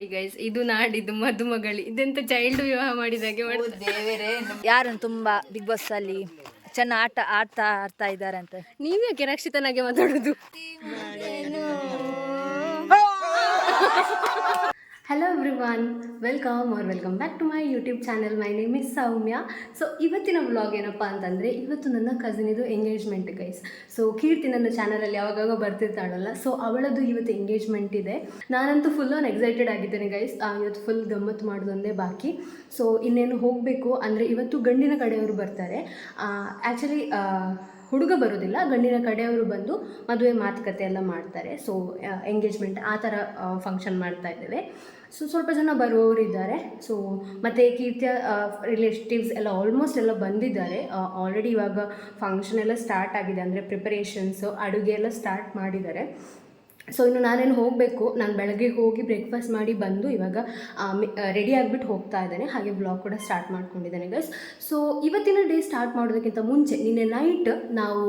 Guys ಇದು ನಾಡಿದ್ದು ಮದುಮಗಳಿ. ಇದೆಂತ ಚೈಲ್ಡ್ ವಿವಾಹ ಮಾಡಿದಾಗೆ ದೇವರೇ ಯಾರನ್ನು ತುಂಬಾ ಬಿಗ್ ಬಾಸ್ ಅಲ್ಲಿ ಚೆನ್ನಾಗಿ ಆಟ ಆಡ್ತಾ ಆಡ್ತಾ ಇದ್ದಾರೆ ಅಂತ ನೀವ್ಯಾಕೆ ರಕ್ಷಿತನಾಗೆ ಮಾತಾಡೋದು? Hello everyone welcome or welcome back to my YouTube channel my name is Soumya so ಇವತ್ತಿನ ವ್ಲಾಗ್ ಏನಪ್ಪ ಅಂತಂದರೆ, ಇವತ್ತು ನನ್ನ ಕಸಿನಿದು ಎಂಗೇಜ್ಮೆಂಟ್ ಗೈಸ್ ಸೊ ಕೀರ್ತಿ ನನ್ನ ಚಾನಲಲ್ಲಿ ಯಾವಾಗ ಬರ್ತಿರ್ತಾಳಲ್ಲ. ಸೊ ಅವಳದು ಇವತ್ತು ಎಂಗೇಜ್ಮೆಂಟ್ ಇದೆ. ನಾನಂತೂ ಫುಲ್ ಆನ್ ಎಕ್ಸೈಟೆಡ್ ಆಗಿದ್ದೇನೆ ಗೈಸ್ ಇವತ್ತು ಫುಲ್ ಗಮ್ಮತ್ತು ಮಾಡೋದೊಂದೇ ಬಾಕಿ. ಸೊ ಇನ್ನೇನು ಹೋಗಬೇಕು ಅಂದರೆ ಇವತ್ತು ಗಂಡಿನ ಕಡೆಯವರು ಬರ್ತಾರೆ. ಆ್ಯಕ್ಚುಲಿ ಹುಡುಗ ಬರೋದಿಲ್ಲ. ಗಂಡಿನ ಕಡೆಯವರು ಬಂದು ಮದುವೆ ಮಾತುಕತೆ ಎಲ್ಲ ಮಾಡ್ತಾರೆ. ಸೊ ಎಂಗೇಜ್ಮೆಂಟ್ ಆ ಥರ ಫಂಕ್ಷನ್ ಮಾಡ್ತಾ ಇದ್ದೇವೆ. ಸೊ ಸ್ವಲ್ಪ ಜನ ಬರುವವರು ಇದ್ದಾರೆ ಸೊ ಮತ್ತು ಕೀರ್ತಿಯ ರಿಲೇಟಿವ್ಸ್ ಎಲ್ಲ ಆಲ್ಮೋಸ್ಟ್ ಎಲ್ಲ ಬಂದಿದ್ದಾರೆ. ಆಲ್ರೆಡಿ ಇವಾಗ ಫಂಕ್ಷನ್ ಎಲ್ಲ ಸ್ಟಾರ್ಟ್ ಆಗಿದೆ. ಅಂದರೆ ಪ್ರಿಪರೇಷನ್ಸು ಅಡುಗೆ ಎಲ್ಲ ಸ್ಟಾರ್ಟ್ ಮಾಡಿದ್ದಾರೆ. ಸೊ ಇನ್ನು ನಾನೇನು ಹೋಗಬೇಕು? ನಾನು ಬೆಳಗ್ಗೆ ಹೋಗಿ ಬ್ರೇಕ್ಫಾಸ್ಟ್ ಮಾಡಿ ಬಂದು ಇವಾಗ ರೆಡಿ ಆಗಿಬಿಟ್ಟು ಹೋಗ್ತಾ ಇದ್ದೇನೆ. ಹಾಗೆ ಬ್ಲಾಗ್ ಕೂಡ ಸ್ಟಾರ್ಟ್ ಮಾಡ್ಕೊಂಡಿದ್ದೇನೆ ಗೈಸ್ ಸೊ ಇವತ್ತಿನ ಡೇ ಸ್ಟಾರ್ಟ್ ಮಾಡೋದಕ್ಕಿಂತ ಮುಂಚೆ ನಿನ್ನೆ ನೈಟ್ ನಾವು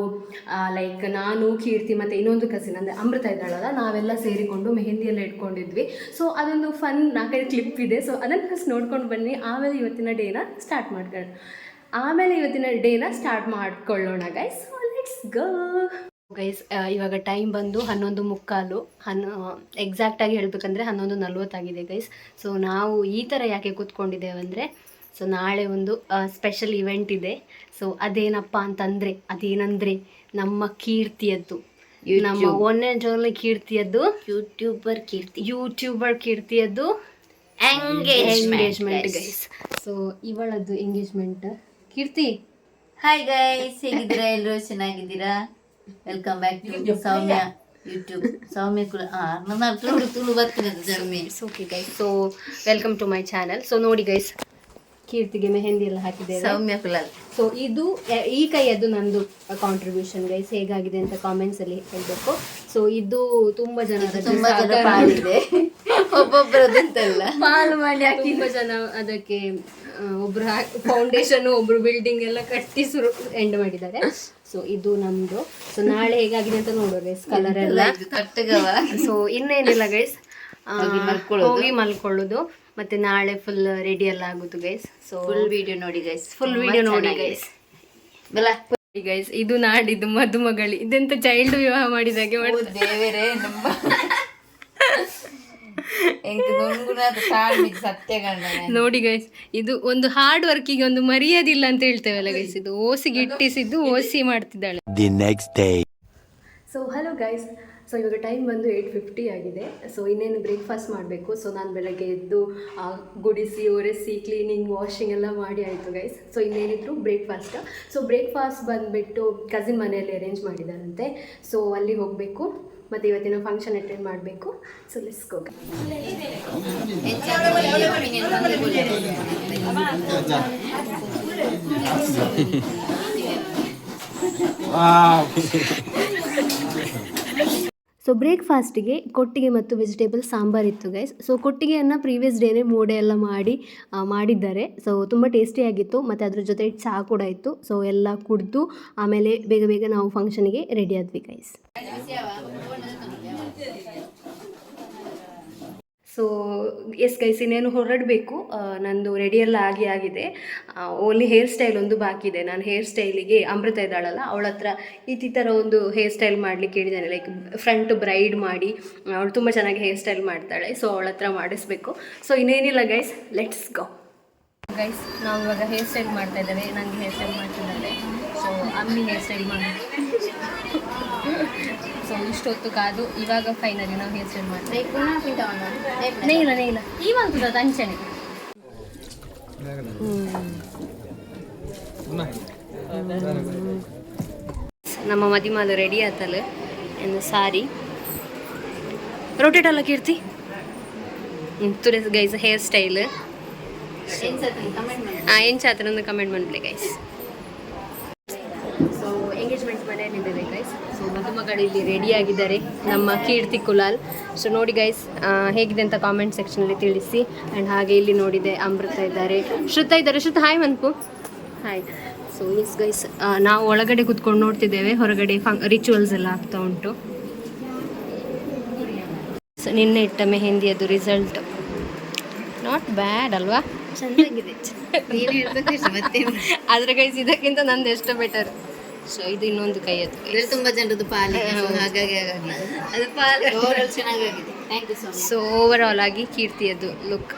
ಲೈಕ್ ನಾನು, ಕೀರ್ತಿ ಮತ್ತು ಇನ್ನೊಂದು ಕಸಿನ್ ಅಂದರೆ ಅಮೃತ ಇದ್ದಾಳಲ್ಲ, ನಾವೆಲ್ಲ ಸೇರಿಕೊಂಡು ಮೆಹಂದಿ ಎಲ್ಲ ಇಟ್ಕೊಂಡಿದ್ವಿ. ಸೊ ಅದೊಂದು ಫನ್ ನಾಲ್ಕೈದು ಕ್ಲಿಪ್ ಇದೆ. ಸೊ ಅದನ್ನು ಫಸ್ಟ್ ನೋಡ್ಕೊಂಡು ಬನ್ನಿ. ಆಮೇಲೆ ಇವತ್ತಿನ ಡೇನ ಸ್ಟಾರ್ಟ್ ಮಾಡ್ಕೊಳ್ಳೋಣ. ಆಮೇಲೆ ಇವತ್ತಿನ ಡೇನ ಸ್ಟಾರ್ಟ್ ಮಾಡ್ಕೊಳ್ಳೋಣ ಗೈಸ್ ಲೆಟ್ಸ್ ಗೋ ಗೈಸ್ ಇವಾಗ ಟೈಮ್ ಬಂದು ಹನ್ನೊಂದು ಮುಕ್ಕಾಲು. ಎಕ್ಸಾಕ್ಟ್ ಎಕ್ಸಾಕ್ಟಾಗಿ ಹೇಳಬೇಕಂದ್ರೆ ಹನ್ನೊಂದು ನಲ್ವತ್ತಾಗಿದೆ ಗೈಸ್ ಸೊ ನಾವು ಈ ಥರ ಯಾಕೆ ಕೂತ್ಕೊಂಡಿದ್ದೇವೆ ಅಂದರೆ ಸೊ ನಾಳೆ ಒಂದು ಸ್ಪೆಷಲ್ ಇವೆಂಟ್ ಇದೆ. ಸೊ ಅದೇನಪ್ಪ ಅಂತಂದರೆ ಅದೇನಂದರೆ ನಮ್ಮ ಕೀರ್ತಿಯದ್ದು. ನಮ್ಮ ಒಂದನೇ ಜೋಲಿ ಕೀರ್ತಿಯದ್ದು. ಯೂಟ್ಯೂಬರ್ ಕೀರ್ತಿ. ಯೂಟ್ಯೂಬರ್ ಕೀರ್ತಿಯದ್ದು ಎಂಗೇಜ್ಮೆಂಟ್ ಗೈಸ್ ಸೊ ಇವಳದ್ದು ಎಂಗೇಜ್ಮೆಂಟ್ ಕೀರ್ತಿ. ಹಾಯ್ ಗೈಸ್ ಹೇಗಿದ್ದೀರಾ? ಎಲ್ಲರೂ ಚೆನ್ನಾಗಿದ್ದೀರಾ? Welcome back to Soumya YouTube Soumya ಹಾ ನನ್ನ ತುಳು ತುಳು ಬರ್ತೀನಿ ಅದು Soumya okay guys so welcome to my channel so ನೋಡಿ ಗೈಸ್ ಕೀರ್ತಿಗೆ ಮೆಹಂದಿ ಎಲ್ಲ ಹಾಕಿದೆ ಸೌಮ್ಯ ಕುಲಾಲ್ ಸೊ ಇದು ಈ ಕೈಯದ್ದು ನಂದು ಕಾಂಟ್ರಿಬ್ಯೂಷನ್ ಗೈಸ್ ಹೇಗಾಗಿದೆ ಅಂತ ಕಾಮೆಂಟ್ಸ್ ಅಲ್ಲಿ ಹೇಳಬೇಕು. ಸೊ ಇದು ತುಂಬಾ ಜನ ತುಂಬಾ ಜನ ಪಾಲಿದೆ ಒಬ್ಬೊಬ್ಬರದಂತಲ್ಲ ಪಾಲು ಮಾಡಿ ತುಂಬಾ ಜನ ಅದಕ್ಕೆ ಒಬ್ರು ಫೌಂಡೇಶನ್ ಒಬ್ರು ಬಿಲ್ಡಿಂಗ್ ಎಲ್ಲ ಕಟ್ಟಿ ಶುರು ಎಂಡ್ ಮಾಡಿದ್ದಾರೆ. ಸೊ ಇದು ನಮ್ದು. ಸೊ ನಾಳೆ ಹೇಗಾಗಿದೆ ಅಂತ ನೋಡೋ ಗೈಸ್ ಕಲರ್ ಎಲ್ಲ. ಸೊ ಇನ್ನೇನಿಲ್ಲ ಗೈಸ್ ಹೋಗಿ ಮಲ್ಕೊಳ್ಳೋದು. ಮತ್ತೆ ನಾಳೆ ಫುಲ್ ರೆಡಿ ಎಲ್ಲ ಆಗುದು ಗೈಸ್ ಸೊ ಫುಲ್ ವಿಡಿಯೋ ನೋಡಿ ಗೈಸ್ ಫುಲ್ ವಿಡಿಯೋ ನೋಡಿ ಗೈಸ್ ಬಲ. ಗೈಸ್ ಇದು ನಾಡಿದ್ದು ಮದುಮಗಳಿ. ಇದೆಂತ ಚೈಲ್ಡ್ ವಿವಾಹ ಮಾಡಿದಾಗೆ ದೇವರೇ ನಮ್ಮ ಎಂಕ್ ನುಂಗುನಾದ ತಾಳ್ಮಿಗೆ ಸತ್ಯ ಗಂಡನೆ ನೋಡಿ ಗೈಸ್ ಇದು ಒಂದು ಹಾರ್ಡ್ ವರ್ಕಿಗೆ ಒಂದು ಮರ್ಯಾದಿಲ್ಲ ಅಂತ ಹೇಳ್ತೇವಲ್ಲ ಗೈಸ್ ಇದು ಓಸಿಗೆ ಇಟ್ಟಿಸಿದ್ದು ಓಸಿ ಮಾಡ್ತಿದ್ದಾಳೆ. The next day so hello guys so ಇವಾಗ ಟೈಮ್ ಬಂದು ಏಯ್ಟ್ ಫಿಫ್ಟಿ ಆಗಿದೆ. ಸೊ ಇನ್ನೇನು ಬ್ರೇಕ್ಫಾಸ್ಟ್ ಮಾಡಬೇಕು. ಸೊ ನಾನು ಬೆಳಗ್ಗೆ ಎದ್ದು ಗುಡಿಸಿ ಒರೆಸಿ ಕ್ಲೀನಿಂಗ್ ವಾಷಿಂಗ್ ಎಲ್ಲ ಮಾಡಿ ಆಯಿತು ಗೈಸ್ ಸೊ ಇನ್ನೇನಿದ್ರು ಬ್ರೇಕ್ಫಾಸ್ಟ್ ಸೊ ಬ್ರೇಕ್ಫಾಸ್ಟ್ ಬಂದುಬಿಟ್ಟು ಕಸಿನ್ ಮನೆಯಲ್ಲಿ ಅರೇಂಜ್ ಮಾಡಿದಾರಂತೆ ಸೊ ಅಲ್ಲಿ ಹೋಗಬೇಕು. ಮತ್ತು ಇವತ್ತಿನ ಫಂಕ್ಷನ್ ಅಟೆಂಡ್ ಮಾಡಬೇಕು. ಸೊ ಲೆಟ್ಸ್ ಗೋ ಸೊ ಬ್ರೇಕ್ಫಾಸ್ಟಿಗೆ ಕೊಟ್ಟಿಗೆ ಮತ್ತು ವೆಜಿಟೇಬಲ್ ಸಾಂಬಾರ್ ಇತ್ತು ಗೈಸ್ ಸೊ ಕೊಟ್ಟಿಗೆಯನ್ನು ಪ್ರೀವಿಯಸ್ ಡೇನೇ ಮೂಡೆ ಎಲ್ಲ ಮಾಡಿ ಮಾಡಿದ್ದಾರೆ. ಸೊ ತುಂಬ ಟೇಸ್ಟಿಯಾಗಿತ್ತು ಮತ್ತು ಅದ್ರ ಜೊತೆ ಚಹಾ ಕೂಡ ಇತ್ತು. ಸೊ ಎಲ್ಲ ಕುಡಿದು ಆಮೇಲೆ ಬೇಗ ಬೇಗ ನಾವು ಫಂಕ್ಷನ್ಗೆ ರೆಡಿ ಆದ್ವಿ ಗೈಸ್ ಸೊ ಎಸ್ ಗೈಸ್ ಇನ್ನೇನು ಹೊರಡಬೇಕು ನಂದು ರೆಡಿ ಎಲ್ಲ ಆಗಿ ಆಗಿದೆ. ಓನ್ಲಿ ಹೇರ್ ಸ್ಟೈಲ್ ಒಂದು ಬಾಕಿ ಇದೆ. ನಾನು ಹೇರ್ ಸ್ಟೈಲಿಗೆ ಅಮೃತ ಇದ್ದಾಳಲ್ಲ, ಅವಳ ಹತ್ರ ಈ ಥರ ಒಂದು ಹೇರ್ ಸ್ಟೈಲ್ ಮಾಡಲಿಕ್ಕೆ ಹೇಳಿದ್ದಾನೆ ಲೈಕ್ ಫ್ರಂಟ್ ಬ್ರೈಡ್ ಮಾಡಿ, ಅವಳು ತುಂಬ ಚೆನ್ನಾಗಿ ಹೇರ್ ಸ್ಟೈಲ್ ಮಾಡ್ತಾಳೆ ಸೊ ಅವಳ ಹತ್ರ ಮಾಡಿಸ್ಬೇಕು. ಸೊ ಇನ್ನೇನಿಲ್ಲ ಗೈಸ್ ಲೆಟ್ಸ್ ಗೋ ಗೈಸ್ ನಾವು ಇವಾಗ ಹೇರ್ ಸ್ಟೈಲ್ ಮಾಡ್ತಾ ಇದ್ದೇವೆ. ನನಗೆ ಹೇರ್ ಸ್ಟೈಲ್ ಮಾಡ್ತಿದ್ದಾರೆ. ಸೊ ಅಮ್ಮಿ ಹೇರ್ ಸ್ಟೈಲ್ ಮಾಡಿ. ಸೊ ಇಷ್ಟೊತ್ತು ಕಾದು. ಇವಾಗ ಫೈನಲಿ ನಾವು ಹೇರ್ ಸ್ಟೈಲ್ ಮಾಡ್ತೀವಿ. ನೇಯ್ಲ ನೇಯ್ಲ ಇವಂತದ ತಂಚನೆ ನಮ್ಮ ಮದಿಮಾಲು ರೆಡಿ ಆತಲ್ಲ ಎಂದು ಸಾರಿ. ರೊಟೇಟ್ ಅಲ್ಲ ಕೀರ್ತಿ? ತುರೆ ಗೈಸ್ ಹೇರ್ ಸ್ಟೈಲ್ ಹಾಂ ಏನು ಚಾತ್ರ ಒಂದು ಕಮೆಂಟ್ ಮಾಡ್ಲಿ ಗೈಸ್ ಸೊ ಎಂಗೇಜ್ಮೆಂಟ್ ಮನೆಯಲ್ಲಿದ್ದೇವೆ ಗೈಸ್ ಮದುಮಗಳು ಇಲ್ಲಿ ರೆಡಿ ಆಗಿದ್ದಾರೆ. ನಮ್ಮ ಕೀರ್ತಿ ಕುಲಾಲ್. ಸೊ ನೋಡಿ ಗೈಸ್ ಹೇಗಿದೆ ಅಂತ ಕಾಮೆಂಟ್ ಸೆಕ್ಷನಲ್ಲಿ ತಿಳಿಸಿ. ಆ್ಯಂಡ್ ಹಾಗೆ ಇಲ್ಲಿ ನೋಡಿದೆ ಅಮೃತ ಇದ್ದಾರೆ. ಶ್ರುತ ಇದ್ದಾರೆ. ಶ್ರುತ ಹಾಯ್ ಮನ್ಪು. ಹಾಯ್ ಸೊ ಎಸ್ ಗೈಸ್ ನಾವು ಒಳಗಡೆ ಕುತ್ಕೊಂಡು ನೋಡ್ತಿದ್ದೇವೆ. ಹೊರಗಡೆ ಫಂಕ್ ರಿಚುವಲ್ಸ್ ಎಲ್ಲ ಆಗ್ತಾ ಉಂಟು. ಸೊ ನಿನ್ನೆ ಇಟ್ಟ ಮೆಹಂದಿಯದು ರಿಸಲ್ಟ್ ನಾಟ್ ಬ್ಯಾಡ್ ಅಲ್ವಾ? ಚೆನ್ನಾಗಿದೆ. ಆದ್ರೆ ಗೈಸ್ ಇದಕ್ಕಿಂತ ನಂದು ಎಷ್ಟು ಬೆಟರ್ ಸೊ ಇದು ಇನ್ನೊಂದು ಕೈ ಅದು. ತುಂಬಾ ಜನರದ್ದು ಪಾಲಿಗೆ so ಹಾಗಾಗಿ ಹಾಗಾಗಿ ಅದು ಪಾಲ್ ಓವರಾಲ್ ಚೆನ್ನಾಗಾಗಿದೆ. Thank you so much so over all ಆಗಿ ಕೀರ್ತಿಯದ್ದು ಲುಕ್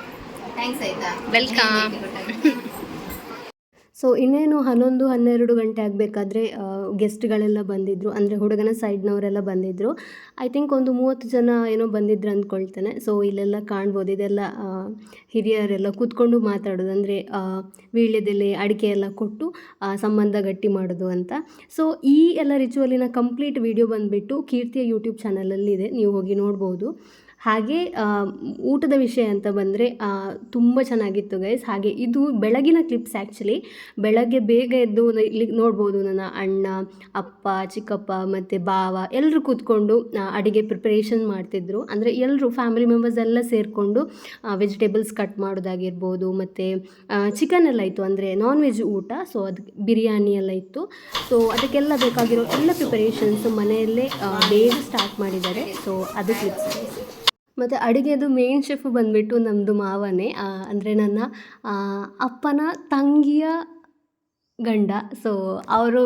ಥ್ಯಾಂಕ್ಸ್ ಆಯ್ತಾ? Welcome. ಸೊ ಇನ್ನೇನು ಹನ್ನೊಂದು, ಹನ್ನೆರಡು ಗಂಟೆ ಆಗಬೇಕಾದ್ರೆ ಗೆಸ್ಟ್ಗಳೆಲ್ಲ ಬಂದಿದ್ದರು ಅಂದರೆ ಹುಡುಗನ ಸೈಡ್ನವರೆಲ್ಲ ಬಂದಿದ್ದರು ಐ ಥಿಂಕ್ ಒಂದು ಮೂವತ್ತು ಜನ ಏನೋ ಬಂದಿದ್ರು ಅಂದ್ಕೊಳ್ತೇನೆ. ಸೊ ಇಲ್ಲೆಲ್ಲ ಕಾಣ್ಬೋದು. ಇದೆಲ್ಲ ಹಿರಿಯರೆಲ್ಲ ಕೂತ್ಕೊಂಡು ಮಾತಾಡೋದು. ಅಂದರೆ ವೀಳ್ಯದೆಲೆ ಅಡಿಕೆ ಎಲ್ಲ ಕೊಟ್ಟು ಸಂಬಂಧ ಗಟ್ಟಿ ಮಾಡೋದು ಅಂತ. ಸೊ ಈ ಎಲ್ಲ ರಿಚುವಲಿನ ಕಂಪ್ಲೀಟ್ ವಿಡಿಯೋ ಬಂದುಬಿಟ್ಟು ಕೀರ್ತಿಯ ಯೂಟ್ಯೂಬ್ ಚಾನಲಲ್ಲಿ ಇದೆ ನೀವು ಹೋಗಿ ನೋಡ್ಬೋದು. ಹಾಗೆ ಊಟದ ವಿಷಯ ಅಂತ ಬಂದರೆ ತುಂಬ ಚೆನ್ನಾಗಿತ್ತು ಗೈಸ್ ಹಾಗೆ ಇದು ಬೆಳಗಿನ ಕ್ಲಿಪ್ಸ್ ಆ್ಯಕ್ಚುಲಿ ಬೆಳಗ್ಗೆ ಬೇಗ ಎದ್ದು ಇಲ್ಲಿ ನೋಡ್ಬೋದು ನನ್ನ ಅಣ್ಣ, ಅಪ್ಪ, ಚಿಕ್ಕಪ್ಪ ಮತ್ತು ಬಾವ ಎಲ್ಲರೂ ಕೂತ್ಕೊಂಡು ಅಡುಗೆ ಪ್ರಿಪ್ರೇಷನ್ ಮಾಡ್ತಿದ್ರು. ಅಂದರೆ ಎಲ್ಲರೂ ಫ್ಯಾಮಿಲಿ ಮೆಂಬರ್ಸ್ ಎಲ್ಲ ಸೇರಿಕೊಂಡು ವೆಜಿಟೇಬಲ್ಸ್ ಕಟ್ ಮಾಡೋದಾಗಿರ್ಬೋದು ಮತ್ತು ಚಿಕನ್ ಎಲ್ಲ ಇತ್ತು. ಅಂದರೆ ನಾನ್ ವೆಜ್ ಊಟ ಸೊ ಅದಕ್ಕೆ ಬಿರಿಯಾನಿ ಎಲ್ಲ ಇತ್ತು. ಸೊ ಅದಕ್ಕೆಲ್ಲ ಬೇಕಾಗಿರೋ ಎಲ್ಲ ಪ್ರಿಪರೇಷನ್ಸ್ ಮನೆಯಲ್ಲೇ ಬೇಗ ಸ್ಟಾರ್ಟ್ ಮಾಡಿದ್ದಾರೆ. ಸೊ ಅದು ಕ್ಲಿಪ್ಸ್ ಮತ್ತು ಅಡುಗೆದು ಮೇನ್ ಶೆಫ್ ಬಂದುಬಿಟ್ಟು ನಮ್ಮದು ಮಾವನೇ ಅಂದರೆ ನನ್ನ ಅಪ್ಪನ ತಂಗಿಯ ಗಂಡ. ಸೊ ಅವರು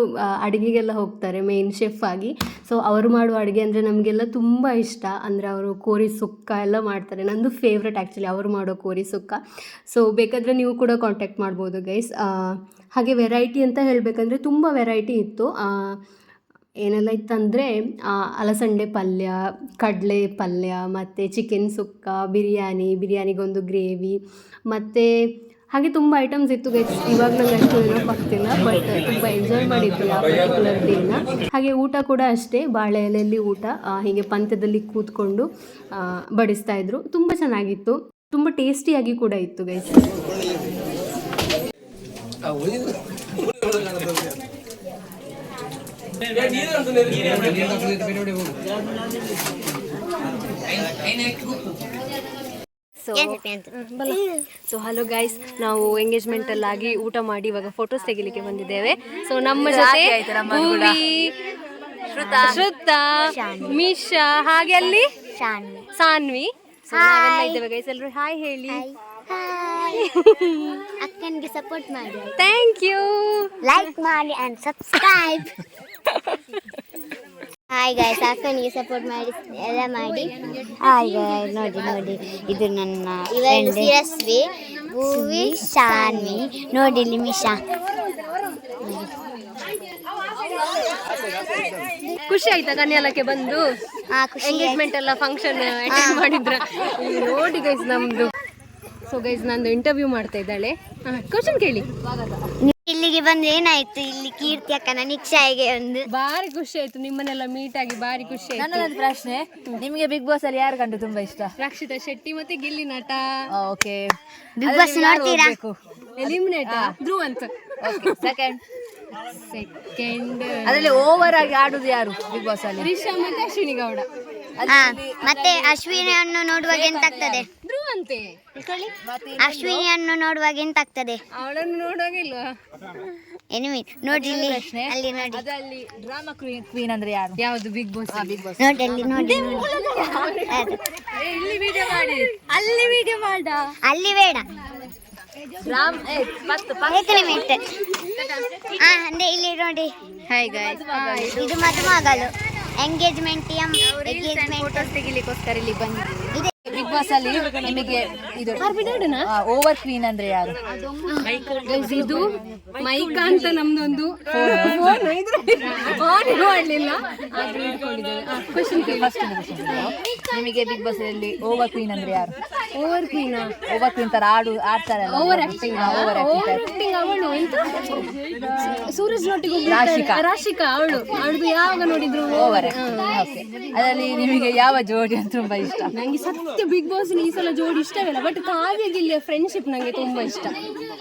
ಅಡುಗೆಗೆಲ್ಲ ಹೋಗ್ತಾರೆ ಮೇನ್ ಶೆಫ್ ಆಗಿ. ಸೊ ಅವರು ಮಾಡುವ ಅಡುಗೆ ಅಂದರೆ ನಮಗೆಲ್ಲ ತುಂಬ ಇಷ್ಟ. ಅಂದರೆ ಅವರು ಕೋರಿ ಸುಕ್ಕ ಎಲ್ಲ ಮಾಡ್ತಾರೆ. ನಂದು ಫೇವ್ರೆಟ್ ಆ್ಯಕ್ಚುಲಿ ಅವರು ಮಾಡೋ ಕೋರಿ ಸುಕ್ಕ. ಸೊ ಬೇಕಾದರೆ ನೀವು ಕೂಡ ಕಾಂಟ್ಯಾಕ್ಟ್ ಮಾಡ್ಬೋದು ಗೈಸ್ ಹಾಗೆ ವೆರೈಟಿ ಅಂತ ಹೇಳಬೇಕಂದ್ರೆ ತುಂಬ ವೆರೈಟಿ ಇತ್ತು. ಏನೆಲ್ಲ ಇತ್ತಂದರೆ ಅಲಸಂದೆ ಪಲ್ಯ, ಕಡಲೆ ಪಲ್ಯ, ಮತ್ತು ಚಿಕನ್ ಸುಕ್ಕ, ಬಿರಿಯಾನಿ, ಬಿರಿಯಾನಿಗೊಂದು ಗ್ರೇವಿ ಮತ್ತು ಹಾಗೆ ತುಂಬ ಐಟಮ್ಸ್ ಇತ್ತು ಗೈಸ್ ಇವಾಗ ನಂಗೆ ಅಷ್ಟು ನೆನಪಾಗ್ತಿಲ್ಲ ಬಟ್ ತುಂಬ ಎಂಜಾಯ್ ಮಾಡಿದ್ವಿ ಆ ಪರ್ಟಿಕ್ಯುಲರ್ ಡೇನ ಹಾಗೆ ಊಟ ಕೂಡ ಅಷ್ಟೇ, ಬಾಳೆ ಎಲೆಯಲ್ಲಿ ಊಟ ಹೀಗೆ ಪಂತ್ಯದಲ್ಲಿ ಕೂತ್ಕೊಂಡು ಬಡಿಸ್ತಾ ಇದ್ರು. ತುಂಬ ಚೆನ್ನಾಗಿತ್ತು. ತುಂಬ ಟೇಸ್ಟಿಯಾಗಿ ಕೂಡ ಇತ್ತು guys so so hello guys ನಾವು ಎಂಗೇಜ್ಮೆಂಟ್ ಅಲ್ಲಾಗಿ ಊಟ ಮಾಡಿ ಇವಾಗ ಫೋಟೋಸ್ ತೆಗಿಲಿಕ್ಕೆ ಬಂದಿದ್ದೇವೆ. ಸೊ ನಮ್ಮ ಜೊತೆ ಶ್ರುತ. ಶ್ರುತಾ ಮಿಶಾ ಹಾಗೆ ಅಲ್ಲಿ? ಸಾನ್ವಿ. ಸೊ ನಾವೆಲ್ಲ ಇದ್ದೇವೆ ಗೈಸ್ ಎಲ್ಲರೂ ಹಾಯ್ ಹೇಳಿ. ಅಕ್ಕನಿಗೆ ಸಪೋರ್ಟ್ ಮಾಡಿ. ಥ್ಯಾಂಕ್ ಯು ಲೈಕ್ ಮಾಡಿ ಅಂಡ್ ಸಬ್ಸ್ಕ್ರೈಬ್ ಹಾಯ್ ಗಾಯ್ಸ್ ಅಕ್ಕನಿಗೆ ಸಪೋರ್ಟ್ ಮಾಡಿ ಎಲ್ಲ ಮಾಡಿ. ಹಾಯ್ ಗಾಯ್ ನೋಡಿ ನೋಡಿ ಇದು ನನ್ನ ಇವರು ಶಿರಸ್ವಿ ಭೂವಿ ಶಾನ್ವಿ. ನೋಡಿ ಇಲ್ಲಿ ಮಿಶಾ ಖುಷಿ ಆಯ್ತಾ ಕನ್ಯಾಲಕ್ಕೆ ಬಂದು? ಎಂಗೇಜ್ಮೆಂಟ್ ಎಲ್ಲ ಫಂಕ್ಷನ್ ಅಟೆಂಡ್ ಮಾಡಿದ್ರ. ನೋಡಿ ಗೈಸ್ ನಮ್ದು. ಸೊ ಗೈಸ್ ನಂದು ಇಂಟರ್ವ್ಯೂ ಮಾಡ್ತಾ ಇದ್ದಾಳೆ. ಕ್ವಶನ್ ಕೇಳಿ. ಇಲ್ಲಿಗೆ ಬಂದ್ರೆ ಏನಾಯ್ತು? ಇಲ್ಲಿ ಕೀರ್ತಿ ಅಕ್ಕನ ನಿಕ್ಷಾಯಿಗೆ ಒಂದು? ಬಾರಿ ಖುಷಿ ಆಯ್ತು ನಿಮ್ಮನ್ನೆಲ್ಲ ಮೀಟ್ ಆಗಿ ಬಾರಿ ಖುಷಿ ಆಯ್ತು. ನನ್ನದೊಂದು ಪ್ರಶ್ನೆ ನಿಮಗೆ ಬಿಗ್ ಬಾಸ್ ಅಲ್ಲಿ ಯಾರು ಕಂಡು ತುಂಬಾ ಇಷ್ಟ? ರಕ್ಷಿತಾ ಶೆಟ್ಟಿ ಮತ್ತೆ ಗಿಲ್ಲಿ ನಟ. ಓಕೆ ಬಿಗ್ ಬಾಸ್ ನೋಡ್ತೀರಾ? ಎಲಿಮಿನೇಟ್ ಧ್ರುವ ಅಂತ. ಸೆಕೆಂಡ್ ಸೆಕೆಂಡ್ ಅದರಲ್ಲಿ ಓವರ್ ಆಗಿ ಆಡುದು ಯಾರು ಬಿಗ್ ಬಾಸ್ ಅಲ್ಲಿ? ರಿಷಾ ಮತ್ತೆ ಅಶ್ವಿನಿ ಗೌಡ. ಹಾ ಮತ್ತೆ ಅಶ್ವಿನಿಯನ್ನು ನೋಡುವಾಗ ಎಂತಾಗ್ತದೆ? ಧ್ರುವ ಅಂತೆ. ಅಶ್ವಿನಿಯನ್ನು ನೋಡುವಾಗ ಎಂತಾಗ್ತದೆ? ಅವಳನ್ನು ನೋಡುವಾಗಿಲ್ಲ ಎನಿಮಿ ನೋಡಿ ಇಲ್ಲಿ ಅಲ್ಲಿ ನೋಡಿ. ಅದಲ್ಲಿ ಡ್ರಾಮಾ ಕ್ವೀನ್ ಅಂದ್ರೆ ಯಾರು? ಯಾವುದು ಬಿಗ್ ಬಾಸ್ ಬಿಗ್ ಬಾಸ್ ನೋಡಿ ಅಲ್ಲಿ ನೋಡಿ. ಇಲ್ಲಿ ವಿಡಿಯೋ ಮಾಡಿ. ಅಲ್ಲಿ ವಿಡಿಯೋ ಮಾಡ ಅಲ್ಲಿ ಬೇಡ. ರಾಮ್ ಏ, ಮತ್ತೆ ಏಕನೆ ಮಿನಿಟ್ ಹಾ ಅಂದ್ರೆ ಇಲ್ಲಿ ನೋಡಿ. ಹಾಯ್ ಗಾಯ್ಸ್ ಇದು ಮದುಮಗಳು. ಎಂಗೇಜ್ಮೆಂಟ್ ಎಂಗೇಜ್ಮೆಂಟ್ ತೆಗಿಲಿಕ್ಕೋಸ್ಕರ ಇಲ್ಲಿ ಬಂದಿದ್ದೀವಿ ಬಾಸ್ ಅಲ್ಲಿ ನಿಮಗೆ ಇದು ಓವರ್ ಕ್ವೀನ್ ಅಂದ್ರೆ ಯಾರು ಇದು ಮೈಕ ಅಂತ ನಮ್ದೊಂದು ಮಾಡಲಿಲ್ಲ ನಿಮಗೆ ಬಿಗ್ ಬಾಸ್ ಅಲ್ಲಿ ಓವರ್ ಕ್ವೀನ್ ಅಂದ್ರೆ ಯಾರು? ಓವರ್ ಕ್ವೀನ್ ಓವರ್ ಕ್ವೀನ್ ತರ ಆಡು ಆಡ್ತಾರೆ over acting over over acting ಅವಳು. ಎಂತ? ಸೂರಜ್ ನೊಟ್ಟಿಗೆ ರಾಶಿಕಾ. ರಾಶಿಕಾ ಅವಳು. ಅವಳು ಯಾವಾಗ ನೋಡಿದ್ರು? ಓವರ್ ಓಕೆ ಅದರಲ್ಲಿ ನಿಮಗೆ ಯಾವ ಜೋಡಿ ಅಂತ ತುಂಬಾ ಇಷ್ಟ? ನಂಗೆ ಸತ್ಯ ಬಿಗ್ ಬಾಸ್ ಈ ಸಲ ಜೋಡಿ ಇಷ್ಟವಿಲ್ಲ ಬಟ್ ಕಾವ್ಯ ಇಲ್ಲಿಯ ಫ್ರೆಂಡ್ಶಿಪ್ ನಂಗೆ ತುಂಬಾ ಇಷ್ಟ.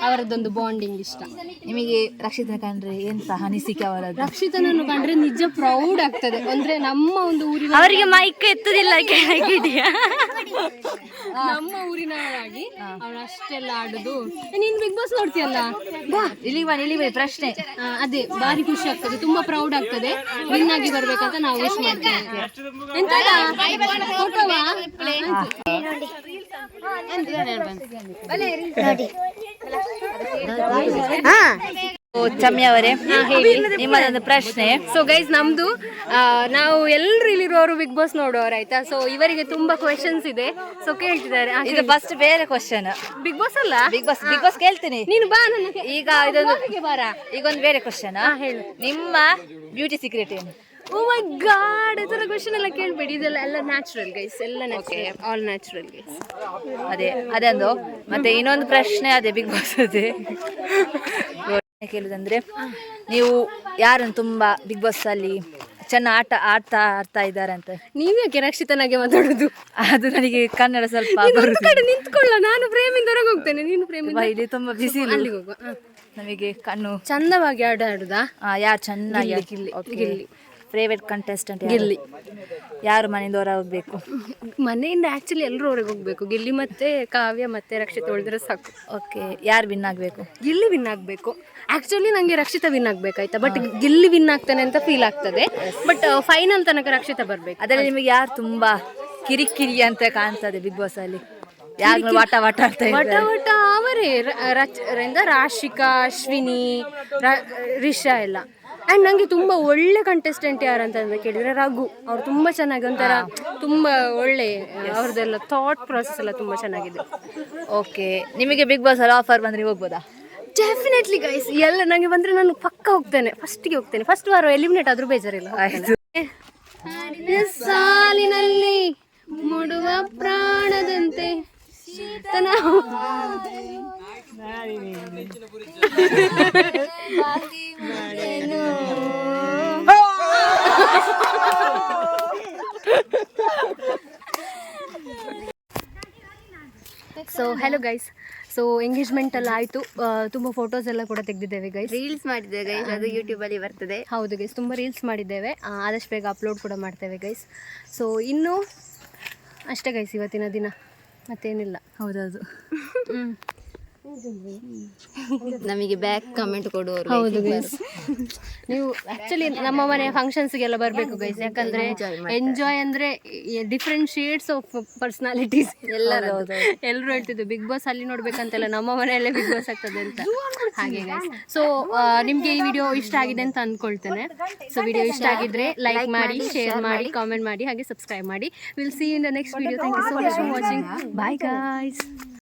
ಅವರದ್ದೊಂದು ಬಾಂಡಿಂಗ್ ಇಷ್ಟ. ನಿಮಗೆ ರಕ್ಷಿತಾ ಕಂಡ್ರೆ ಎಂತ ಅನಿಸಿಕೆ ಅವರದ್ದು? ರಕ್ಷಿತನನ್ನು ಕಂಡ್ರೆ ನಿಜ ಪ್ರೌಡ್ ಆಗ್ತದೆ. ಅಂದ್ರೆ ನಮ್ಮ ಒಂದು ಊರಿನ ಅವರಿಗೆ ಮೈಕ್ ಎತ್ತುದಿಲ್ಲ ಕೆಳಗಿದೆಯಾ? ನಮ್ಮ ಊರಿನವರಾಗಿ ಅವ್ರು ಅಷ್ಟೆಲ್ಲ ಆಡುದು. ನೀನ್ ಬಿಗ್ ಬಾಸ್ ನೋಡ್ತೀಯಲ್ಲ? ಬಾ ಇಲ್ಲಿ ಬನ್ನಿ ಇಲ್ಲಿ ಪ್ರಶ್ನೆ. ಆ, ಅದೇ ಬಾರಿ ಖುಷಿ ಆಗ್ತದೆ ತುಂಬಾ ಪ್ರೌಡ್ ಆಗ್ತದೆ. ವಿನ್ ಆಗಿ ಬರ್ಬೇಕಂತ ನಾವು ವಿಶ್ ಮಾಡ್ತೇವೆ. ಎಂತ ಫೋಟೋವಾ ನೋಡಿ ಹಾ. ಚಮ್ಮಿ ಅವರೇ? ನಿಮ್ಮದೊಂದು ಪ್ರಶ್ನೆ. ಸೊ ಗೈಸ್ ನಮ್ದು ನಾವು ಎಲ್ಲರೂ ಇಲ್ಲಿರುವವರು ಬಿಗ್ ಬಾಸ್ ನೋಡುವವರು ಆಯ್ತಾ? ಸೊ ಇವರಿಗೆ ತುಂಬಾ ಕ್ವೆಶನ್ಸ್ ಇದೆ. ಸೊ ಕೇಳ್ತಿದ್ದಾರೆ. ಇದು ಫಸ್ಟ್ ಬೇರೆ ಕ್ವಶನ್ ಬಿಗ್ ಬಾಸ್ ಅಲ್ಲ? ಬಿಗ್ ಬಾಸ್ ಬಿಗ್ ಬಾಸ್ ಕೇಳ್ತೀನಿ. ನೀನು ಬಾ ನನ್ನ ಈಗ ಇದೊಂದು ಬಾರ ಈಗ ಒಂದು ಬೇರೆ ಕ್ವಶನ್ ಹೇಳು. ನಿಮ್ಮ ಬ್ಯೂಟಿ ಸೀಕ್ರೆಟ್ ಏನು? ಓ ಮೈ ಗಾಡ್ ಈ ಥರ ಕ್ವೆಶನ್ ಎಲ್ಲ ಕೇಳ್ಬೇಡಿ. ಇದೆಲ್ಲ ಎಲ್ಲ ನ್ಯಾಚುರಲ್ ಗೈಸ್ ಎಲ್ಲ ನ್ಯಾಚುರಲ್ ಆಲ್ ನ್ಯಾಚುರಲ್ ಗೈಸ್ ಅದೇ ಅದೊಂದು. ಮತ್ತೆ ಇನ್ನೊಂದು ಪ್ರಶ್ನೆ ಅದೇ ಬಿಗ್ ಬಾಸ್ ಅದೇ. ಕೇಳುದಂದ್ರೆ ನೀವು ಯಾರನ್ನು ತುಂಬಾ ಬಿಗ್ ಬಾಸ್ ಅಲ್ಲಿ ಚೆನ್ನಾಗಿ ಆಟ ಆಡ್ತಾ ಆಡ್ತಾ ಇದ್ದಾರೆ ಅಂತ ನೀವ್ಯಾಕೆ ರಕ್ಷಿತನಾಗೆ ಮಾತಾಡೋದು ಅದು ನನಗೆ ಕನ್ನಡ ಸ್ವಲ್ಪ ಬರುದಿಲ್ಲ. ಕಡೆ ನಿಂತ್ಕೊಳ್ಳ ನಾನು ಪ್ರೇಮಿಂದ ಹೊರಗೆ ಹೋಗ್ತೇನೆ ನೀನು ಪ್ರೇಮಿಂದ ಬಾ, ಇಲ್ಲಿ ತುಂಬಾ ಬಿಸಿ ಹೋಗುವ ನಮಗೆ ಕಣ್ಣು ಚಂದವಾಗಿ ಆಡ ಆಡುದಾ ಯಾರು ಚೆನ್ನಾಗಿ Gilli. Gilli. Favourite contestant Gilli. ಯಾರು ಮನೆಯಿಂದ ಹೊರ ಹೋಗ್ಬೇಕು ಮನೆಯಿಂದ ಆ್ಯಕ್ಚುಲಿ ಎಲ್ಲರೂ ಹೊರಗೆ ಹೋಗ್ಬೇಕು. ಗಿಲ್ಲಿ ಮತ್ತೆ ಕಾವ್ಯ ಮತ್ತೆ ರಕ್ಷಿತ ಉಳಿದ್ರೆ ಸಾಕು. ಓಕೆ ಯಾರು ವಿನ್ ಆಗಬೇಕು? ಗಿಲ್ಲಿ ವಿನ್ ಆಗಬೇಕು. ಆಕ್ಚುಲಿ ನನಗೆ ರಕ್ಷಿತ ವಿನ್ ಆಗ್ಬೇಕಾಯ್ತಾ ಬಟ್ ಗಿಲ್ಲಿ ವಿನ್ ಆಗ್ತಾನೆ ಅಂತ ಫೀಲ್ ಆಗ್ತದೆ. ಬಟ್ ಫೈನಲ್ ತನಕ ರಕ್ಷಿತ ಬರಬೇಕು. ಅದರಲ್ಲಿ ನಿಮಗೆ ಯಾರು ತುಂಬಾ ಕಿರಿಕಿರಿ ಅಂತ ಕಾಣ್ತದೆ ಬಿಗ್ ಬಾಸ್ ಅಲ್ಲಿ? ಯಾರು ವಾಟ ವಾಟ ಆಡ್ತಾ ವಟ ವಟ ಅವರೇ. ರ- ರಚ್- ರಿಂದ ರಾಶಿಕಾ ಅಶ್ವಿನಿ ರಿಷಾ ಎಲ್ಲ. ಆ್ಯಂಡ್ ನನಗೆ ತುಂಬ ಒಳ್ಳೆ ಕಂಟೆಸ್ಟೆಂಟ್ ಯಾರು ಅಂತ ಕೇಳಿದರೆ ರಘು. ಅವ್ರು ತುಂಬ ಚೆನ್ನಾಗಿ ಒಂಥರ ತುಂಬ ಒಳ್ಳೆ ಅವ್ರದ್ದೆಲ್ಲ ಥಾಟ್ ಪ್ರಾಸೆಸ್ ಎಲ್ಲ ತುಂಬ ಚೆನ್ನಾಗಿದೆ. ಓಕೆ ನಿಮಗೆ ಬಿಗ್ ಬಾಸ್ ಅಲ್ಲಿ ಆಫರ್ ಬಂದ್ರೆ ಹೋಗ್ಬೋದಾ? ಡೆಫಿನೆಟ್ಲಿ ಗೈಸ್ ಎಲ್ಲ ನನಗೆ ಬಂದರೆ ನಾನು ಪಕ್ಕ ಹೋಗ್ತೇನೆ. ಫಸ್ಟಿಗೆ ಹೋಗ್ತೇನೆ. ಫಸ್ಟ್ ವಾರ ಎಲಿಮಿನೇಟ್ ಆದರೂ ಬೇಜಾರಿಲ್ಲ. ಸಾಲಿನಲ್ಲಿ ಮುಡುವ ಪ್ರಾಣದಂತೆ. ಶೀತನ so hello guys so engagement ಎಲ್ಲ ಆಯಿತು. ತುಂಬ ಫೋಟೋಸ್ ಎಲ್ಲ ಕೂಡ ತೆಗೆದಿದ್ದೇವೆ ಗೈಸ್ ರೀಲ್ಸ್ ಮಾಡಿದ್ದೇವೆ ಗೈಸ್ ಅದು ಯೂಟ್ಯೂಬ್ ಅಲ್ಲಿ ಬರ್ತದೆ. ಹೌದು ಗೈಸ್ ತುಂಬ ರೀಲ್ಸ್ ಮಾಡಿದ್ದೇವೆ. ಆದಷ್ಟು ಬೇಗ ಅಪ್ಲೋಡ್ ಕೂಡ ಮಾಡ್ತೇವೆ ಗೈಸ್ ಸೊ ಇನ್ನು ಅಷ್ಟೇ ಗೈಸ್ ಇವತ್ತಿನ ದಿನ. ಮತ್ತೇನಿಲ್ಲ. ಹೌದೌದು. ನಮಗೆ ಬ್ಯಾಕ್ ಕಮೆಂಟ್ ಕೊಡುವವರು ಹೌದು ಗೈಸ್ ನೀವು ಆಕ್ಚುಲಿ ನಮ್ಮ ಮನೆ ಫಂಕ್ಷನ್ಸ್ಗೆಲ್ಲ ಬರಬೇಕು ಗೈಸ್ ಯಾಕಂದ್ರೆ ಎಂಜಾಯ್ ಅಂದ್ರೆ ಡಿಫ್ರೆಂಟ್ ಶೇಡ್ಸ್ ಆಫ್ ಪರ್ಸನಾಲಿಟೀಸ್ ಎಲ್ಲರೂ ಎಲ್ಲರೂ ಹೇಳ್ತಿದ್ದು ಬಿಗ್ ಬಾಸ್ ಅಲ್ಲಿ ನೋಡ್ಬೇಕಂತೆಲ್ಲ ನಮ್ಮ ಮನೆಯಲ್ಲೇ ಬಿಗ್ ಬಾಸ್ ಆಗ್ತದೆ ಅಂತ. ಹಾಗೆ ಗೈಸ್ ಸೊ ನಿಮಗೆ ಈ ವಿಡಿಯೋ ಇಷ್ಟ ಆಗಿದೆ ಅಂತ ಅಂದ್ಕೊಳ್ತೇನೆ ಸೊ ವಿಡಿಯೋ ಇಷ್ಟ ಆಗಿದ್ರೆ ಲೈಕ್ ಮಾಡಿ ಶೇರ್ ಮಾಡಿ ಕಾಮೆಂಟ್ ಮಾಡಿ ಹಾಗೆ ಸಬ್ಸ್ಕ್ರೈಬ್ ಮಾಡಿ. Will see in the next video thank you so much for watching bye guys